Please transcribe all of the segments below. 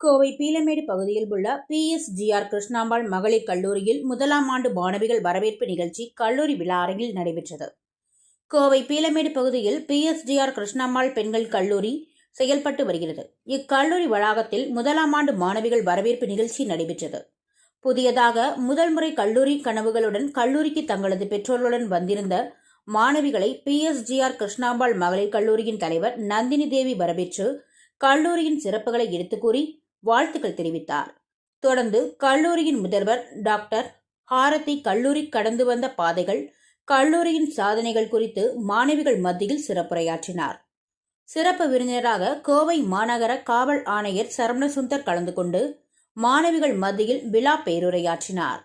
கோவை பீலமேடு பகுதியில் உள்ள பிஎஸ்ஜிஆர் கிருஷ்ணாம்பாள் மகளிர் கல்லூரியில் முதலாம் ஆண்டு மாணவிகள் வரவேற்பு நிகழ்ச்சி கல்லூரி விழா அரங்கில் நடைபெற்றது. கோவை பீலமேடு பகுதியில் பிஎஸ்ஜிஆர் கிருஷ்ணாம்பாள் பெண்கள் கல்லூரி செயல்பட்டு வருகிறது. இக்கல்லூரி வளாகத்தில் முதலாம் ஆண்டு மாணவிகள் வரவேற்பு நிகழ்ச்சி நடைபெற்றது. புதியதாக முதல் முறை கல்லூரி கனவுகளுடன் கல்லூரிக்கு தங்களது பெற்றோர்களுடன் வந்திருந்த மாணவிகளை பிஎஸ்ஜிஆர் கிருஷ்ணாம்பாள் மகளிர் கல்லூரியின் தலைவர் நந்தினி தேவி வரவேற்று கல்லூரியின் சிறப்புகளை எடுத்துக் கூறி வாழ்த்துக்கள் தெரிவித்தார். தொடர்ந்து கல்லூரியின் முதல்வர் டாக்டர் ஹாரதி கல்லூரி கடந்து வந்த பாதைகள் கல்லூரியின் சாதனைகள் குறித்து மாணவிகள் மத்தியில் சிறப்புரையாற்றினார். சிறப்பு விருந்தினராக கோவை மாநகர காவல் ஆணையர் சரவணசுந்தர் கலந்து கொண்டு மாணவிகள் மத்தியில் விழா பேருரையாற்றினார்.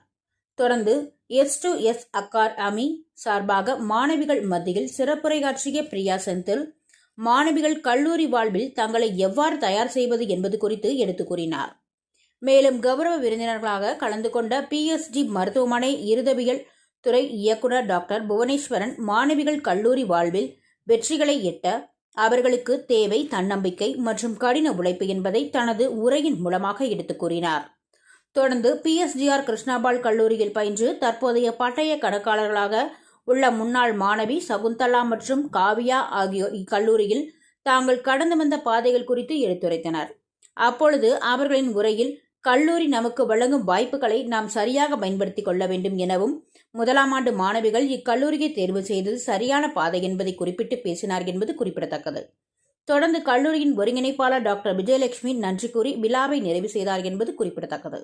தொடர்ந்து எஸ் டு எஸ் அக்கார் அமி சார்பாக மாணவிகள் மத்தியில் சிறப்புரையாற்றிய பிரியா செந்தில் மாணவிகள் கல்லூரி வாழ்வில் தங்களை எவ்வாறு தயார் செய்வது என்பது குறித்து எடுத்து கூறினார். மேலும் கௌரவ விருந்தினர்களாக கலந்து கொண்ட பிஎஸ்டி மருத்துவமனை இருதவியல் துறை இயக்குநர் டாக்டர் புவனேஸ்வரன் மாணவிகள் கல்லூரி வாழ்வில் வெற்றிகளை எட்ட அவர்களுக்கு தேவை தன்னம்பிக்கை மற்றும் கடின உழைப்பு என்பதை தனது உரையின் மூலமாக எடுத்துக் கூறினார். தொடர்ந்து பிஎஸ்டிஆர் கிருஷ்ணாபால் கல்லூரியில் பயின்று தற்போதைய பட்டய கணக்காளர்களாக உள்ள முன்னாள் மாணவி சகுந்தலா மற்றும் காவியா ஆகியோர் இக்கல்லூரியில் தாங்கள் கடந்து வந்த பாதைகள் குறித்து எடுத்துரைத்தனர். அப்பொழுது அவர்களின் உரையில் கல்லூரி நமக்கு வழங்கும் வாய்ப்புகளை நாம் சரியாக பயன்படுத்திக் கொள்ள வேண்டும் எனவும் முதலாம் ஆண்டு மாணவிகள் இக்கல்லூரியை தேர்வு செய்தது சரியான பாதை என்பதை குறிப்பிட்டு பேசினார் என்பது குறிப்பிடத்தக்கது. தொடர்ந்து கல்லூரியின் ஒருங்கிணைப்பாளர் டாக்டர் விஜயலட்சுமி நன்றி கூறி விழாவை நிறைவு செய்தார் என்பது குறிப்பிடத்தக்கது.